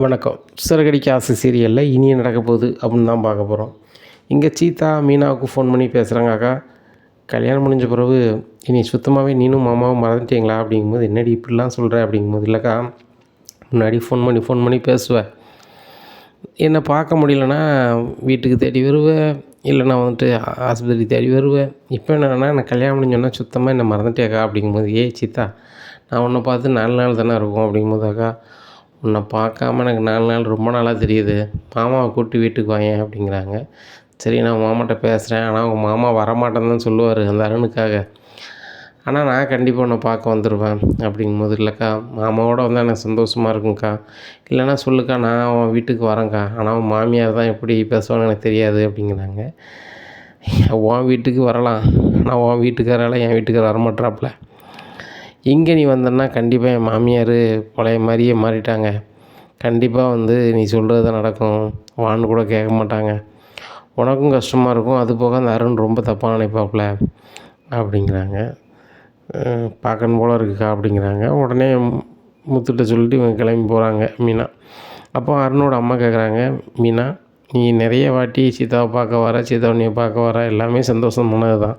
வணக்கம். சிறகடிக்க ஆசை சீரியலில் இனிய நடக்க போகுது அப்படின்னு தான் பார்க்க போகிறோம் இங்கே சீதா மீனாவுக்கு ஃபோன் பண்ணி பேசுகிறாங்க அக்கா. கல்யாணம் முடிஞ்ச பிறகு இனி சுத்தமாகவே நீனும் மாமாவும் மறந்துட்டீங்களா அப்படிங்கும்போது என்னடி இப்படிலாம் சொல்கிற அப்படிங்கும்போது இல்லைக்கா முன்னாடி ஃபோன் பண்ணி ஃபோன் பண்ணி பேசுவேன் என்னை பார்க்க முடியலன்னா வீட்டுக்கு தேடி வருவேன் இல்லைனா வந்துட்டு ஆஸ்பத்திரி தேடி வருவேன் இப்போ என்னென்னா நான் கல்யாணம் முடிஞ்சோன்னா சுத்தமாக என்னை மறந்துட்டேக்கா அப்படிங்கும்போது ஏய் சீதா நான் உன்னை பார்த்து நாலு நாள் தானே இருக்கும் அப்படிங்கும்போது அக்கா உன்னை பார்க்காம எனக்கு நாலு நாள் ரொம்ப நாளாக தெரியுது. மாமாவை கூப்பிட்டு வீட்டுக்கு வாயேன் அப்படிங்கிறாங்க. சரி நான் மாமாட்ட பேசுகிறேன் ஆனால் உங்கள் மாமா வரமாட்டேன்னு தான் சொல்லுவார் அந்த அருணுக்காக. ஆனால் நான் கண்டிப்பாக உன்னை பார்க்க வந்துடுவேன் அப்படிங்கும்போது இல்லைக்கா மாமாவோட வந்தால் எனக்கு சந்தோஷமாக இருக்கும்க்கா. இல்லைன்னா சொல்லுக்கா நான் அவன் வீட்டுக்கு வரேன்க்கா. ஆனால் அவன் மாமியார் தான் எப்படி பேசுவான்னு எனக்கு தெரியாது அப்படிங்கிறாங்க. உன் வீட்டுக்கு வரலாம். ஆனால் உன் வீட்டுக்காரால் என் வீட்டுக்கார வரமாட்டாப்புல. இங்கே நீ வந்தன்னா கண்டிப்பாக என் மாமியார் பழைய மாதிரியே மாறிட்டாங்க. கண்டிப்பாக வந்து நீ சொல்கிறது தான் நடக்கும். வான்னு கூட கேட்க மாட்டாங்க. உனக்கும் கஷ்டமாக இருக்கும். அது போக அந்த அருண் ரொம்ப தப்பாக நினைப்பாப்புல அப்படிங்கிறாங்க. பார்க்கணும் போல இருக்குக்கா அப்படிங்கிறாங்க. உடனே முத்துட்ட சொல்லிட்டு இவங்க கிளம்பி போகிறாங்க மீனா. அப்போ அருணோட அம்மா கேட்குறாங்க மீனா நீ நிறைய வாட்டி சீதாவை பார்க்க வர சீதாவணியை பார்க்க வர? எல்லாமே சந்தோஷமானது தான்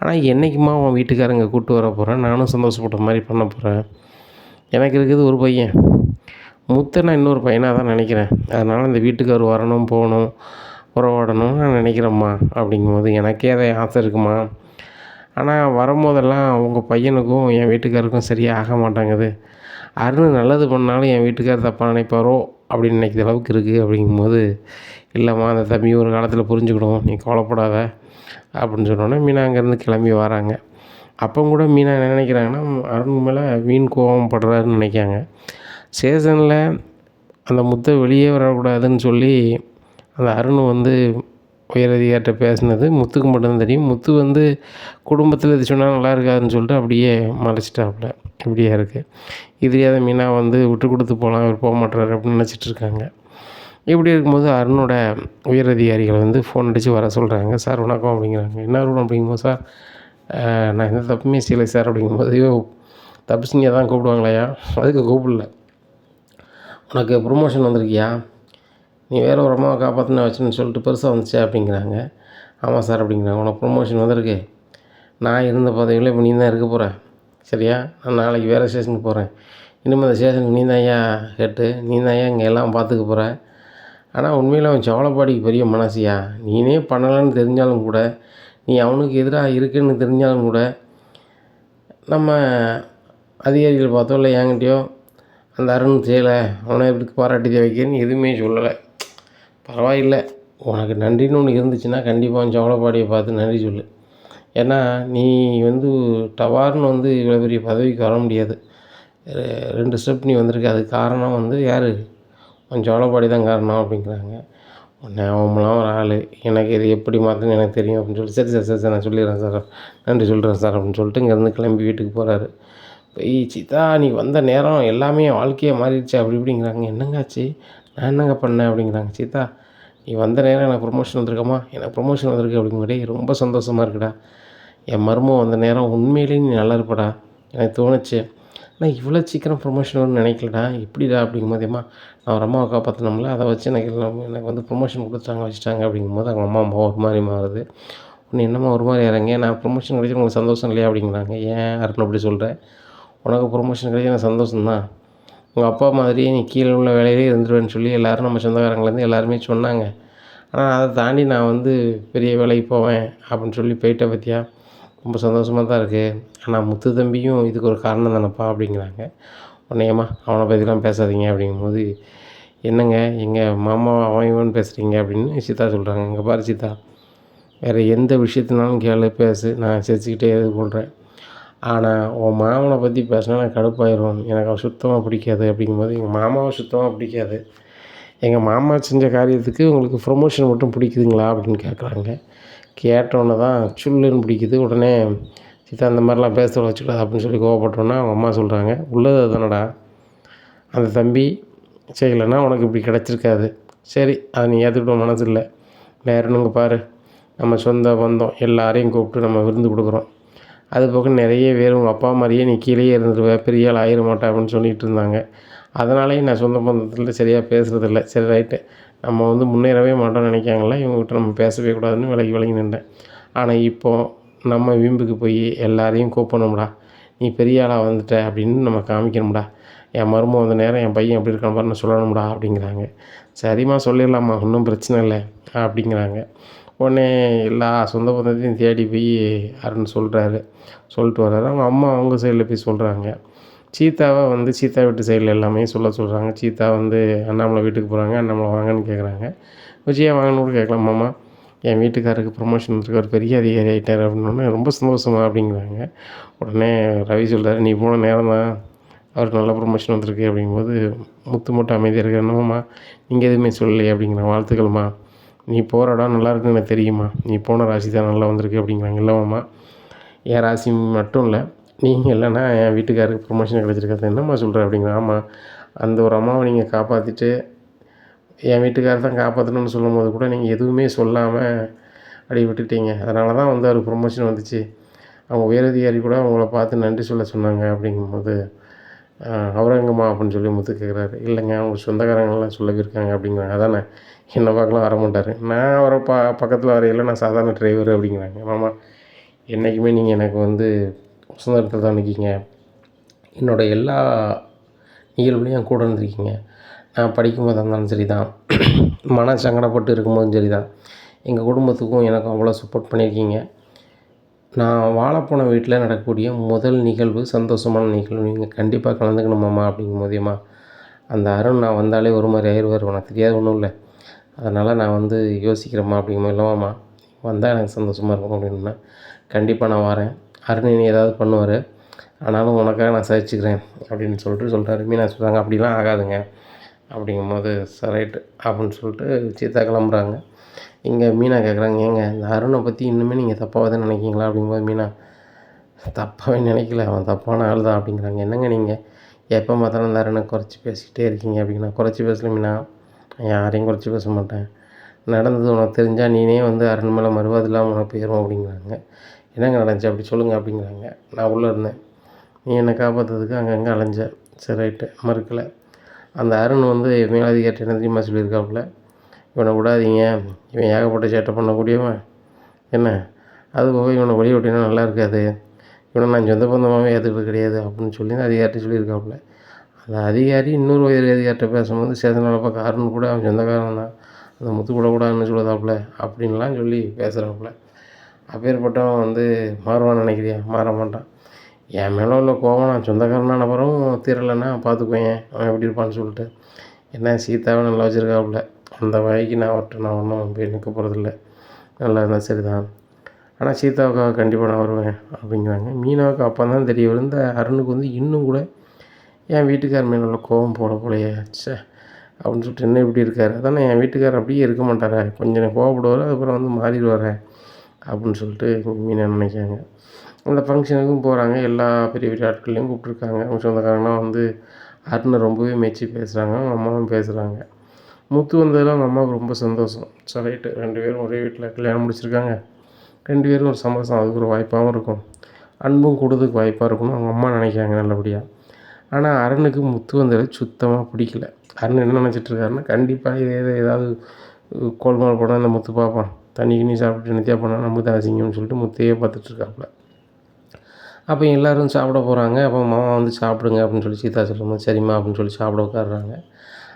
ஆனால் என்றைக்குமா உன் வீட்டுக்காரங்க கூப்பிட்டு வர போகிறேன் நானும் சந்தோஷப்பட்ட மாதிரி பண்ண போகிறேன் எனக்கு இருக்குது ஒரு பையன். முத்த நான் இன்னொரு பையனாக தான் நினைக்கிறேன். அதனால் இந்த வீட்டுக்கார் வரணும் போகணும் உறவாடணும்னு நான் நினைக்கிறேம்மா. அப்படிங்கும்போது எனக்கே அதை ஆசை இருக்குமா? ஆனால் வரும்போதெல்லாம் உங்கள் பையனுக்கும் என் வீட்டுக்காருக்கும் சரியாக ஆக மாட்டேங்குது. அருண் நல்லது பண்ணாலும் என் வீட்டுக்கார் தப்பாக நினைப்பாரோ அப்படின்னு நினைக்கிற அளவுக்கு இருக்குது அப்படிங்கும்போது இல்லைம்மா அந்த தம்பி ஒரு காலத்தில் புரிஞ்சுக்கணும். நீ கவலைப்படாத. அப்படின்னு சொன்னோன்னே மீனா அங்கேருந்து கிளம்பி வராங்க. அப்போ கூட மீனா என்ன நினைக்கிறாங்கன்னா அருண் மேலே வீண் கோபம் படுறாருன்னு நினைக்காங்க சேசனில் அந்த முத்தை வெளியே வரக்கூடாதுன்னு சொல்லி அந்த அருண் வந்து உயரதிகார்ட்ட பேசினது. முத்துக்கு மட்டும்தான் தெரியும். முத்து வந்து குடும்பத்தில் இது சொன்னால் நல்லா இருக்காதுன்னு சொல்லிட்டு அப்படியே மறைச்சிட்டாப்புல. இப்படியா இருக்குது இதுலேயே அதை மீனா வந்து விட்டு கொடுத்து போகலாம் அவர் போக மாட்டுறாரு அப்படின்னு நினச்சிட்டு இருக்காங்க. இப்படி இருக்கும்போது அருணோட உயர் அதிகாரிகள் வந்து ஃபோன் அடித்து வர சொல்கிறாங்க சார் வணக்கம் அப்படிங்கிறாங்க. என்ன அருண் அப்படிங்கும்போது சார் நான் எந்த தப்புமே செய்யலை சார் அப்படிங்கும்போது ஐயோ தப்பிச்சிங்க தான் கூப்பிடுவாங்களையா? அதுக்கு கூப்பிடல. உனக்கு ப்ரொமோஷன் வந்திருக்கியா? நீ வேறு ஒரு அம்மாவை காப்பாற்றின வச்சுன்னு சொல்லிட்டு பெருசாக வந்துச்சு அப்படிங்கிறாங்க. ஆமாம் சார் அப்படிங்கிறாங்க. உனக்கு ப்ரொமோஷன் வந்திருக்கு. நான் இருந்த பதவியில் இப்போ நீ தான் இருக்க போகிறேன் சரியா? நான் நாளைக்கு வேறு ஸ்டேஷனுக்கு போகிறேன் இனிமேல் அந்த ஸ்டேஷனுக்கு நீ தான் ஐயா கேட்டு நீ தான் ஐயா இங்கே எல்லாம் பார்த்துக்க போகிற ஆனால் உண்மையில் அவன் சோழப்பாடிக்கு பெரிய மனசியா? நீனே பண்ணலைன்னு தெரிஞ்சாலும் கூட நீ அவனுக்கு எதிராக இருக்குன்னு தெரிஞ்சாலும் கூட நம்ம அதிகாரிகள் பார்த்தோம் இல்லை என்கிட்டயோ அந்த அருண் செய்யலை அவனை எப்படி பாராட்டி வைக்கிறேன்னு எதுவுமே சொல்லலை. பரவாயில்லை உனக்கு நன்றின்னு ஒன்று இருந்துச்சுன்னா கண்டிப்பாக அவன் சோழப்பாடியை பார்த்து நன்றி சொல்லு. ஏன்னா நீ வந்து டவார்னு வந்து இவ்வளோ பெரிய பதவிக்கு வர முடியாது. ரெண்டு ஸ்டெப் நீ வந்திருக்க. அதுக்கு காரணம் வந்து யார்? உன் சோழப்பாடி தான் காரணம் அப்படிங்கிறாங்க. உன்னை அவங்களாம் ஒரு ஆள். எனக்கு இது எப்படி மாற்றணும் எனக்கு தெரியும் அப்படின்னு சொல்லி சரி சார் சரி சார் நான் சொல்லிடுறேன் சார். நன்றி சொல்கிறேன் சார் அப்படின்னு சொல்லிட்டு இங்கேருந்து கிளம்பி வீட்டுக்கு போகிறாரு போய் சீதா நீ வந்த நேரம் எல்லாமே என் வாழ்க்கையே மாறிடுச்சு. அப்படி இப்படிங்கிறாங்க. என்னங்காச்சு? நான் என்னங்க பண்ணேன்? அப்படிங்கிறாங்க. சீதா நீ வந்த நேரம் எனக்கு ப்ரொமோஷன் வந்திருக்கம்மா எனக்கு ப்ரொமோஷன் வந்திருக்கு. அப்படிங்கிறே ரொம்ப சந்தோஷமாக இருக்குடா. என் மருமம் வந்த நேரம் உண்மையிலேயே நீ நல்லா இருப்படா. எனக்கு தோணுச்சு. ஆனால் இவ்வளோ சீக்கிரம் ப்ரொமோஷன் வரும்னு நினைக்கலடா. எப்படிடா அப்படிங்கும்போது அம்மா நான் ஒரு அம்மாவை காப்பாற்றினோம்ல அதை வச்சு எனக்கு எல்லாம் எனக்கு வந்து ப்ரொமோஷன் கொடுத்தாங்க வச்சுட்டாங்க அப்படிங்கும்போது அவங்க அம்மா அம்மா ஒரு மாதிரி மாறுது. உன்னை என்னம்மா ஒரு மாதிரி இறங்க? நான் ப்ரொமோஷன் கிடைச்சி உங்களுக்கு சந்தோஷம் இல்லையா அப்படிங்கிறாங்க. ஏன் அருண் அப்படி சொல்கிறேன் உனக்கு ப்ரொமோஷன் கிடைச்சி எனக்கு சந்தோஷம்தான். உங்கள் அப்பா மாதிரியே நீ கீழே உள்ள வேலையிலே இருந்துருவேன்னு சொல்லி எல்லோரும் நம்ம சொந்தக்காரங்கலேருந்து எல்லாருமே சொன்னாங்க. ஆனால் அதை தாண்டி நான் வந்து பெரிய வேலைக்கு போவேன் அப்படின்னு சொல்லி போயிட்ட பற்றியா ரொம்ப சந்தோஷமாக தான் இருக்குது ஆனால் முத்து தம்பியும் இதுக்கு ஒரு காரணம் தானப்பா அப்படிங்கிறாங்க. உன்னையம்மா அவனை பற்றிலாம் பேசாதீங்க அப்படிங்கும்போது என்னங்க எங்கள் மாமா அவன் இவன் பேசுகிறீங்க அப்படின்னு சீதா சொல்கிறாங்க இங்கே பாரு சீதா வேறு எந்த விஷயத்தினாலும் கேளு பேசு நான் சிரிச்சுக்கிட்டே இது பண்ணுறேன் ஆனால் உன் மாமனை பற்றி பேசினா நான் கடுப்பாயிரும். எனக்கு அவன் சுத்தமாக பிடிக்காது அப்படிங்கும்போது எங்கள் மாமாவை சுத்தமாக பிடிக்காது. எங்கள் மாமா செஞ்ச காரியத்துக்கு உங்களுக்கு ப்ரொமோஷன் மட்டும் பிடிக்குதுங்களா அப்படின்னு கேட்குறாங்க. கேட்டோன்னே தான் சுல்லுன்னு பிடிக்குது. உடனே சித்தா அந்த மாதிரிலாம் பேச வச்சுக்கூடாது அப்படின்னு சொல்லி கோவப்பட்டோன்னா அவங்க அம்மா சொல்கிறாங்க உள்ளது தானடா அந்த தம்பி செய்யலைன்னா உனக்கு இப்படி கிடச்சிருக்காது. சரி அதை நீ ஏற்றுக்கிட்ட மனசு இல்லை வேறு பாரு. நம்ம சொந்த பந்தம். எல்லாரையும் கூப்பிட்டு நம்ம விருந்து கொடுக்குறோம். அது போக நிறைய பேர் உங்கள் அப்பா மாதிரியே நீ கீழேயே இருந்துருவேன் பெரிய ஆள் ஆயிட மாட்டா அப்படின்னு சொல்லிகிட்டு இருந்தாங்க. அதனாலேயே நான் சொந்த பந்தத்தில் சரியாக பேசுகிறதில்ல சரி ரைட்டு. நம்ம வந்து முன்னேறவே மாட்டோம்னு நினைக்காங்களா இவங்ககிட்ட நம்ம பேசவே கூடாதுன்னு விலகி விலகி நின்றேன். ஆனால் இப்போது நம்ம வீம்புக்கு போய் எல்லாரையும் கூப்பிடணும்டா. நீ பெரிய ஆளாக வந்துட்ட அப்படின்னு நம்ம காமிக்கணும்டா. என் மருமக வந்த நேரம் என் பையன் எப்படி இருக்கான் பாருன்னு சொல்லணும்டா அப்படிங்கிறாங்க. சரிம்மா சொல்லிடலாம்மா ஒன்றும் பிரச்சனை இல்லை அப்படிங்கிறாங்க. உடனே எல்லா சொந்த பந்தத்தையும் தேடி போய் அருண் சொல்கிறாரு சொல்லிட்டு வர்றாரு. அவங்க அம்மா அவங்க சைடில் போய் சொல்கிறாங்க சீதாவை வந்து சீதா வீட்டு சைடில் எல்லாமே சொல்ல சொல்கிறாங்க. சீதா வந்து அண்ணாமலை வீட்டுக்கு போகிறாங்க. அண்ணாமலை வாங்கன்னு கேட்குறாங்க. விஜயா வாங்கன்னு கூட கேட்கலாம். மாமா என் வீட்டுக்காருக்கு ப்ரொமோஷன் வந்துருக்கு ஒரு பெரிய அதிகாரி ஆகிட்டார் அப்படின்னோடனே ரொம்ப சந்தோஷமா அப்படிங்கிறாங்க. உடனே ரவி சொல்கிறார் நீ போன நேரம் தான் அவருக்கு நல்ல ப்ரொமோஷன் வந்திருக்கு. அப்படிங்கும்போது முத்து மட்டும் அமைதியாக இருக்கிற என்னம்மா நீங்கள் எதுவுமே சொல்லலையே அப்படிங்கிறாங்க வாழ்த்துக்கள்மா நீ போகிற இடம் நல்லா இருக்குன்னு எனக்கு தெரியுமா நீ போன ராசி தான் நல்லா வந்திருக்கு அப்படிங்கிறாங்க. இல்லைம்மா என் ராசி மட்டும் இல்லை நீங்கள் இல்லைன்னா என் வீட்டுக்காருக்கு ப்ரொமோஷன் கிடச்சிருக்காது என்னம்மா சொல்கிற அப்படிங்கிற ஆமாம் அந்த ஒரு அம்மாவை நீங்கள் காப்பாற்றிட்டு என் வீட்டுக்காரர் தான் காப்பாற்றணும்னு சொல்லும்போது கூட நீங்கள் எதுவுமே சொல்லாமல் அப்படி விட்டுட்டீங்க. அதனால தான் வந்து அவருக்கு ப்ரொமோஷன் வந்துச்சு. அவங்க உயரதிகாரி கூட அவங்கள பார்த்து நன்றி சொல்ல சொன்னாங்க அப்படிங்கும்போது அவரங்கம்மா அப்படின்னு சொல்லி முத்து கேட்குறாரு இல்லைங்க அவங்க சொந்தக்காரங்களாம் சொல்லியிருக்காங்க அப்படிங்கிறாங்க. அதானே. என்னை பார்க்கலாம் வர மாட்டார். நான் அவரை பா பக்கத்தில் வரையில நான் சாதாரண டிரைவர் அப்படிங்கிறாங்க. மாமா என்றைக்குமே நீங்கள் எனக்கு வந்து சுதந்திரத்தில் தான் நிற்கிங்க என்னோடய எல்லா நிகழ்வுலையும் என் கூட இருந்திருக்கீங்க. நான் படிக்கும்போது இருந்தாலும் சரி தான் மன சங்கடப்பட்டு இருக்கும்போதும் சரி தான் எங்கள் குடும்பத்துக்கும் எனக்கும் அவ்வளோ சப்போர்ட் பண்ணியிருக்கீங்க. நான் வாழப்போன வீட்டில் நடக்கக்கூடிய முதல் நிகழ்வு சந்தோஷமான நிகழ்வு. நீங்கள் கண்டிப்பாக கலந்துக்கணுமாம்மா அப்படிங்கும் போதேம்மா அந்த அருண் நான் வந்தாலே ஒரு மாதிரி ஆயிடுவார் உனக்கு தெரியாது ஒன்றும் இல்லை. அதனால் நான் வந்து யோசிக்கிறேம்மா அப்படிங்கும்போது இல்லைவாம்மா வந்தால் எனக்கு சந்தோஷமாக இருக்கும் அப்படின்னா கண்டிப்பாக நான் வரேன். அருண் ஏதாவது பண்ணுவார். ஆனாலும் உனக்காக நான் சகிச்சுக்கிறேன் அப்படின்னு சொல்லிட்டு சொல்கிறாரு மீனா சொல்கிறாங்க அப்படிலாம் ஆகாதுங்க. அப்படிங்கும்போது சரைட்டு ரைட்டு அப்படின்னு சொல்லிட்டு சீதா கிளம்புறாங்க. இங்கே மீனா கேட்குறாங்க ஏங்க இந்த அருணை பற்றி இன்னுமே நீங்கள் தப்பாக தான் நினைக்கிங்களா அப்படிங்கும்போது மீனா தப்பாகவே நினைக்கல. அவன் தப்பான ஆள் தான். அப்படிங்கிறாங்க. என்னங்க நீங்கள் எப்போ பார்த்தாலும் இந்த அருணை குறைச்சி பேசிக்கிட்டே இருக்கீங்க. அப்படின்னா குறைச்சி பேசல மீனா? யாரையும் குறைச்சி பேச மாட்டேன். நடந்தது உனக்கு தெரிஞ்சால் நீனே வந்து அருண் மேலே மறுவாது இல்லாமல் உனக்கு போயிடும் அப்படிங்கிறாங்க. என்னங்க நடந்துச்சு? அப்படி சொல்லுங்கள் அப்படிங்கிறாங்க. நான் உள்ளே இருந்தேன். நீ என்னை காப்பாற்றுறதுக்கு அங்கங்கே அலைஞ்ச. சரி ரைட்டு. மறுக்கலை. அந்த அருண் வந்து மேலதிகாரி என்ன தெரியுமா சொல்லியிருக்காப்புல? இவனை விடாதீங்க. இவன் ஏகப்பட்ட சேட்டை பண்ணக்கூடியவன் என்ன? அது போக இவனை வழி விட்டினா நல்லா இருக்காது. இவனை நான் சொந்த பந்தமாகவே ஏற்றுக்கிறது கிடையாது. அப்படின்னு சொல்லி அதிகாரிட்ட சொல்லியிருக்காப்புல. அந்த அதிகாரி இன்னொரு உயர் அதிகாரிட்ட பேசும்போது சேதனால பார்க்க அருண் கூட அவன் சொந்தக்காரன் தான். அந்த முத்து கூடக்கூடாதுன்னு சொல்லுதாப்புல. அப்படின்லாம் சொல்லி பேசுகிறாப்புல அப்பேற்பட்டவன் வந்து மாறுவான்னு நினைக்கிறியா? மாற மாட்டான். என் மேலே உள்ள கோவம் நான் சொந்தக்காரனான பிறகும் தீரலைன்னா பார்த்துக்குவேன் அவன் எப்படி இருப்பான்னு சொல்லிட்டு. என்ன சீதாவை நல்லா வச்சுருக்காப்புல. அந்த வகைக்கு நான் அவர்கிட்ட நான் ஒன்றும் போய் நிற்க போகிறதில்ல நல்லா இருந்தால் சரி தான் ஆனால் சீதாவுக்காக கண்டிப்பாக நான் வருவேன் அப்படிங்கிறாங்க. மீனாவுக்கு அப்போ தான் தெரிய வரும். இந்த அருணுக்கு வந்து இன்னும் கூட என் வீட்டுக்கார் மேலே உள்ள கோவம் போட போலையே சே அப்படின்னு சொல்லிட்டு என்ன இப்படி இருக்கார்? அதான் என் வீட்டுக்கார் அப்படியே இருக்க மாட்டாரா. கொஞ்சம் கோவப்படுவார் அதுக்கப்புறம் வந்து மாறிடுவார். அப்படின்னு சொல்லிட்டு மீனை நினைக்காங்க அந்த ஃபங்க்ஷனுக்கும் போகிறாங்க எல்லா பெரிய பெரிய ஆட்களையும் கூப்பிட்ருக்காங்க அவங்க சொந்தக்காரங்களாம் வந்து அருணை ரொம்பவே மெச்சி பேசுகிறாங்க அவங்க அம்மாவும் பேசுகிறாங்க முத்து வந்ததில் அவங்க அம்மாவுக்கு ரொம்ப சந்தோஷம். சரி ரைட்டு. ரெண்டு பேரும் ஒரே வீட்டில் கல்யாணம் முடிச்சிருக்காங்க. ரெண்டு பேரும் ஒரு சந்தோஷம். அதுக்கு ஒரு வாய்ப்பாகவும் இருக்கும். அன்பும் கொடுறதுக்கு வாய்ப்பாக இருக்கும்னு அவங்க அம்மா நினைக்காங்க நல்லபடியாக ஆனால் அருணுக்கு முத்து வந்ததில் சுத்தமாக பிடிக்கல. அருண் என்ன நினச்சிட்டு இருக்காருன்னா கண்டிப்பாக இதே ஏதாவது கோல்மால் போனால் இந்த முத்து பார்ப்பான். தண்ணி கிண்ணி சாப்பிட்டு நித்தியா போனால் நம்ம தான் அசிங்கம்னு சொல்லிட்டு முத்தையே பார்த்துட்ருக்காப்புல அப்போ எல்லோரும் சாப்பிட போகிறாங்க அப்போ மாமா வந்து சாப்பிடுங்க அப்படின்னு சொல்லி சீதா சொல்லும்போது சரிம்மா அப்படின்னு சொல்லி சாப்பிட உட்காடுறாங்க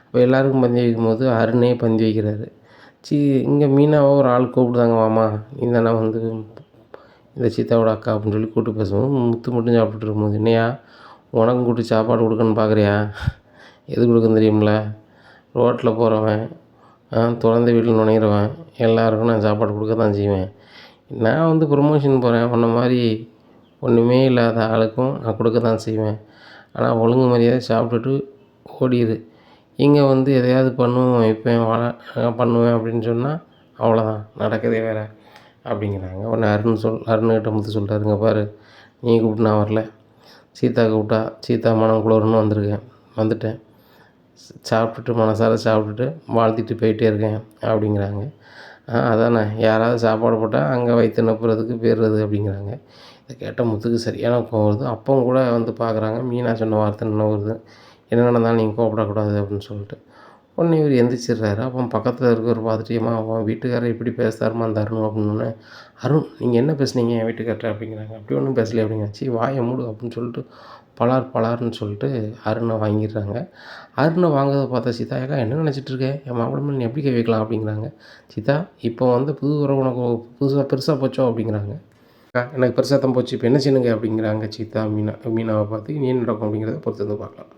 அப்போ எல்லாருக்கும் பந்தி வைக்கும்போது அருணே பந்தி வைக்கிறாரு. சி இங்கே மீனாவை ஒரு ஆள் கூப்பிடுதாங்க மாமா. நீ வந்து இந்த சீதாவோட அக்கா அப்படின்னு சொல்லி கூப்பிட்டு பேசும்போது முத்து மட்டும் சாப்பிட்டுட்டு இருக்கும்போது என்னையா? உனக்கும் கூப்பிட்டு சாப்பாடு கொடுக்கணும்னு பார்க்குறியா? எது கொடுக்குன்னு தெரியுமில்ல ரோட்டில் போகிறவன் தொடர்ந்து வீட்டில் நுழையிடுவேன் எல்லாருக்கும் நான் சாப்பாடு கொடுக்க தான் செய்வேன். நான் வந்து ப்ரொமோஷன் போகிறேன் உன்ன மாதிரி ஒன்றுமே இல்லாத ஆளுக்கும் நான் கொடுக்க தான் செய்வேன். ஆனால் ஒழுங்கு மரியாதை சாப்பிட்டுட்டு ஓடிடு இங்கே வந்து எதையாவது பண்ணுவோம் வைப்பேன் வாழ பண்ணுவேன் அப்படின்னு சொன்னால் அவ்வளோதான் நடக்கதே வேறு. அப்படிங்கிறாங்க. உடனே அருண் சொல் அருண்கிட்ட முத்து சொல்கிறாருங்க பாரு. நீ கூப்பிட்டு நான் வரல. சீதா கூப்பிட்டா சீதா மனம் குளோர்னு வந்திருக்கேன். வந்துட்டேன். சாப்பிட்டுட்டு மனசார சாப்பிட்டுட்டு வாழ்த்திட்டு போயிட்டே இருக்கேன் அப்படிங்கிறாங்க. அதானே? யாராவது சாப்பாடு போட்டால் அங்கே வயிற்று நப்புறதுக்கு போயிடுறது அப்படிங்கிறாங்க. இதை கேட்ட முத்துக்கு சரியான கோவம் வருது. அப்பவும் கூட வந்து பார்க்குறாங்க. மீனா சொன்ன வார்த்தை என்ன வருது என்ன நடந்தாலும் நீங்கள் கோவப்படக்கூடாது அப்படின்னு சொல்லிட்டு. உடனே இவர் எந்திரிச்சிடுறாரு. அப்போ பக்கத்தில் இருக்கிறவர் பார்த்துட்டியம்மா அவன் வீட்டுக்காரர் இப்படி பேசுகிறாருமா அந்த அருண் அப்படின்னோடனே அருண் நீங்கள் என்ன பேசுனீங்க? என் வீட்டுக்கார்ட்ட அப்படிங்கிறாங்க. அப்படி ஒன்றும் பேசலையே அப்படிங்க. சீ வாயை மூடு அப்படின்னு சொல்லிட்டு பலார் பலார்னு சொல்லிட்டு அருணை வாங்கிடுறாங்க. அருணை வாங்குறத பார்த்தா சீதா ஏக்கா என்ன நினச்சிட்டு என் மாப்பிள்ளை நீ எப்படி கை வைக்கலாம்? அப்படிங்கிறாங்க. சீதா இப்போ வந்து புது உறவு உனக்கு புதுசாக பெருசாக போச்சோ? அப்படிங்கிறாங்க. எனக்கு பெருசாக தான் போச்சு. இப்போ என்ன செய்யணுங்க? அப்படிங்கிறாங்க சீதா மீனா மீனாவை பார்த்து நீ என்ன நடக்கும்? அப்படிங்கிறத பொறுத்து வந்து பார்க்கலாம்.